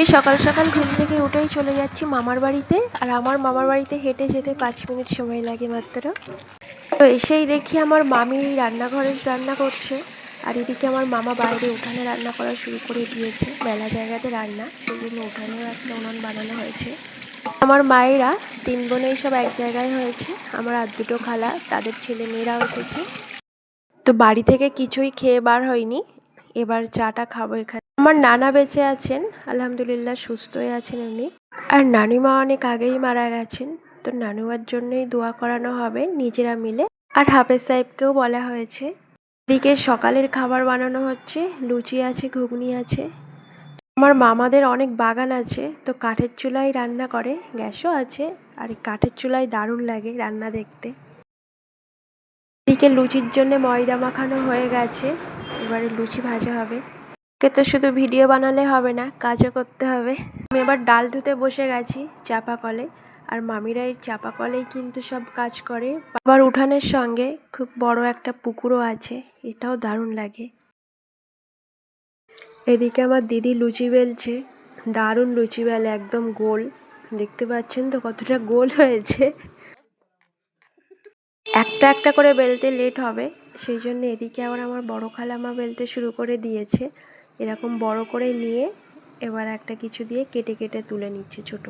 কি সকাল সকাল ঘুম থেকে উঠেই চলে যাচ্ছি মামার বাড়িতে। আর আমার মামার বাড়িতে হেঁটে যেতে পাঁচ মিনিট সময় লাগে মাত্র। তো এসেই দেখি আমার মামি রান্নাঘরে রান্না করছে। আর এদিকে আমার মামা বাইরে উঠানে রান্না করা শুরু করে দিয়েছে। মেলা জায়গাতে রান্না সেই জন্য উঠানেও একটা উনুন বানানো হয়েছে। আমার মায়েরা তিন বোনেই সব এক জায়গায় হয়েছে। আমার আর দুটো খালা, তাদের ছেলে মেয়েরাও এসেছে। তো বাড়ি থেকে কিছুই খেয়ে বার হয়নি। এবার চাটা খাব এখানে। আমার নানা বেঁচে আছেন, আলহামদুলিল্লাহ সুস্থই আছেন উনি। আর নানিমা অনেক আগেই মারা গেছেন, তো নানুমার জন্যই দোয়া করানো হবে নিজেরা মিলে। আর হাফেজ সাহেবকেও বলা হয়েছে, এদিকে সকালের খাবার বানানো হচ্ছে, লুচি আছে, ঘুগনি আছে। আমার মামাদের অনেক বাগান আছে, তো কাঠের চুলায় রান্না করে, গ্যাসও আছে, আর কাঠের চুলায় দারুণ লাগে রান্না দেখতে। এদিকে লুচির জন্য ময়দা মাখানো হয়ে গেছে, এবারে লুচি ভাজা হবে। কে তো শুধু ভিডিও বানালে হবে না, কাজও করতে হবে। আমি এবার ডাল ধুতে বসে গেছি চাপা কলে, আর মামিরা এই চাপা কলেই কিন্তু সব কাজ করে। আবার উঠানের সঙ্গে খুব বড় একটা পুকুরও আছে, এটাও দারুণ লাগে। এদিকে আমার দিদি লুচি বেলছে, দারুণ লুচি বেলে, একদম গোল। দেখতে পাচ্ছেন তো কতটা গোল হয়েছে। একটা একটা করে বেলতে লেট হবে, সেই জন্য এদিকে আবার আমার বড় খালামা বেলতে শুরু করে দিয়েছে। এরকম বড় করে নিয়ে এবার একটা কিছু দিয়ে কেটে কেটে তুলে নিচ্ছে ছোট।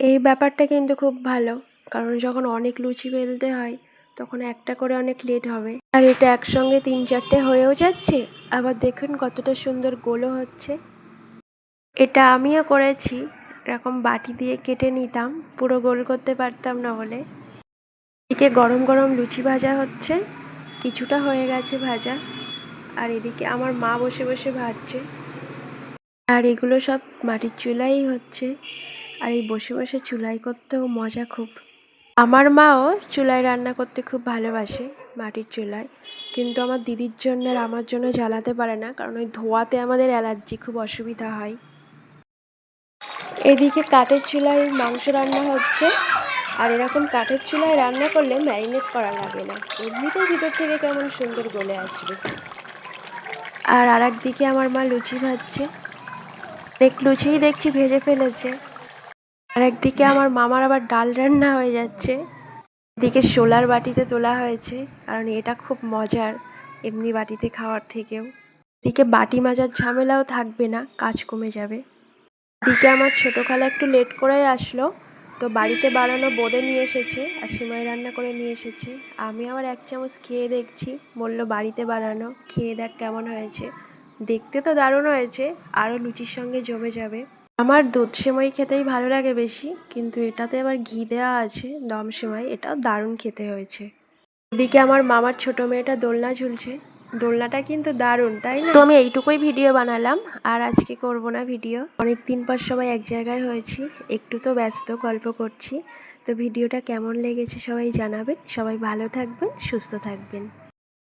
এই ব্যাপারটা কিন্তু খুব ভালো, কারণ যখন অনেক লুচি বেলতে হয়, তখন একটা করে অনেক লেট হবে। আর এটা একসঙ্গে তিন চারটে হয়েও যাচ্ছে, আবার দেখুন কতটা সুন্দর গোলও হচ্ছে। এটা আমিও করেছি, এরকম বাটি দিয়ে কেটে নিতাম, পুরো গোল করতে পারতাম না বলে। এদিকে গরম গরম লুচি ভাজা হচ্ছে, কিছুটা হয়ে গেছে ভাজা। আর এদিকে আমার মা বসে বসে ভাজছে। আর এগুলো সব মাটির চুলাই হচ্ছে। আর এই বসে বসে চুলাই করতেও মজা খুব। আমার মাও চুলায় রান্না করতে খুব ভালোবাসে মাটির চুলায়। কিন্তু আমার দিদির জন্য আর আমার জন্য জ্বালাতে পারে না, কারণ ওই ধোয়াতে আমাদের অ্যালার্জি, খুব অসুবিধা হয়। এদিকে কাঠের চুলায় মাংস রান্না হচ্ছে। আর এরকম কাঠের চুলায় রান্না করলে ম্যারিনেট করা লাগে না। এমনিতেই ভিতর থেকে কেমন সুন্দর গলে আসবে। আর আর একদিকে আমার মা লুচি ভাজছে। অনেক লুচিই দেখছি ভেজে ফেলেছে। আর একদিকে আমার মামার আবার ডাল রান্না হয়ে যাচ্ছে। এদিকে শোলার বাটিতে তোলা হয়েছে। কারণ এটা খুব মজার এমনি বাটিতে খাওয়ার থেকেও। এদিকে বাটি মাজার ঝামেলাও থাকবে না, কাজ কমে যাবে। এদিকে আমার ছোটো খালা একটু লেট করেই আসলো। তো বাড়িতে বানানো বোঁদে নিয়ে এসেছে আর সিমাই রান্না করে নিয়ে এসেছে। আমি আবার এক চামচ খেয়ে দেখছি। বলল, বাড়িতে বানানো, খেয়ে দেখ কেমন হয়েছে। দেখতে তো দারুণ হয়েছে আরও লুচির সঙ্গে জমে যাবে। আমার দুধ সেমাই খেতেই ভালো লাগে বেশি, কিন্তু এটাতে আবার ঘি দেওয়া আছে, দম সেমাই, এটাও দারুণ খেতে হয়েছে। এদিকে আমার মামার ছোট মেয়েটা দোলনা ঝুলছে দোলনাটা কিন্তু দারুণ, তাই না? তো আমি এইটুকুই ভিডিও বানালাম, আর আজকে করব না ভিডিও। অনেক দিন পর সবাই এক জায়গায় হয়েছি, একটু তো ব্যস্ত, গল্প করছি। তো ভিডিওটা কেমন লেগেছে সবাই জানাবেন। সবাই ভালো থাকবেন, সুস্থ থাকবেন।